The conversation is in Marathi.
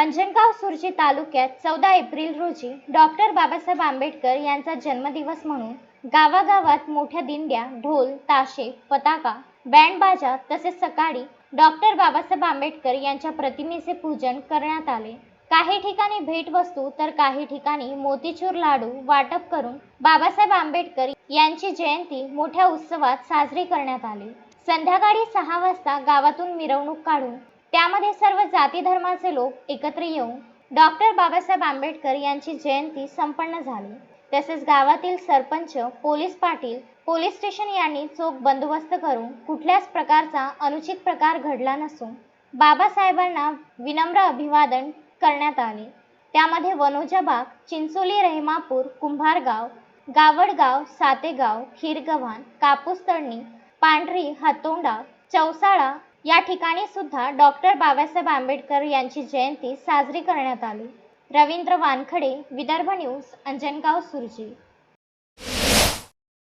अंजनगाव सुरजी तालुक्यात चौदा एप्रिल रोजी डॉक्टर बाबासाहेब आंबेडकर यांचा जन्मदिवस म्हणून गावागावात मोठ्या दिंड्या ढोल ताशे पताका बँडबाजा तसेच सकाळी डॉक्टर बाबासाहेब आंबेडकर यांच्या प्रतिमेचे पूजन करण्यात आले. काही ठिकाणी भेटवस्तू तर काही ठिकाणी मोतीचूर लाडू वाटप करून बाबासाहेब आंबेडकर यांची जयंती मोठ्या उत्सवात साजरी करण्यात आली. संध्याकाळी सहा वाजता गावातून मिरवणूक काढून त्यामध्ये सर्व जाती धर्माचे लोक एकत्र येऊन डॉक्टर बाबासाहेब आंबेडकर यांची जयंती संपन्न झाली. तसेच गावातील sarpanch police patil police station यांनी चोख बंदोबस्त करून कुठल्याच प्रकारचा अनुचित प्रकार घडला नसून बाबासाहेबांना विनम्र अभिवादन करण्यात आले. त्यामध्ये वनोजाबाग चिंचोली रहिमापूर कुंभारगाव गावडगाव सातेगाव खीरगव्हाण कापूस तळणी पांढरी हातोंडा चौसाळा या ठिकाणी सुद्धा डॉक्टर बाबासाहेब आंबेडकर यांची जयंती साजरी करण्यात आली. रवींद्र वानखडे विदर्भ न्यूज अंजनगाव सुरजी.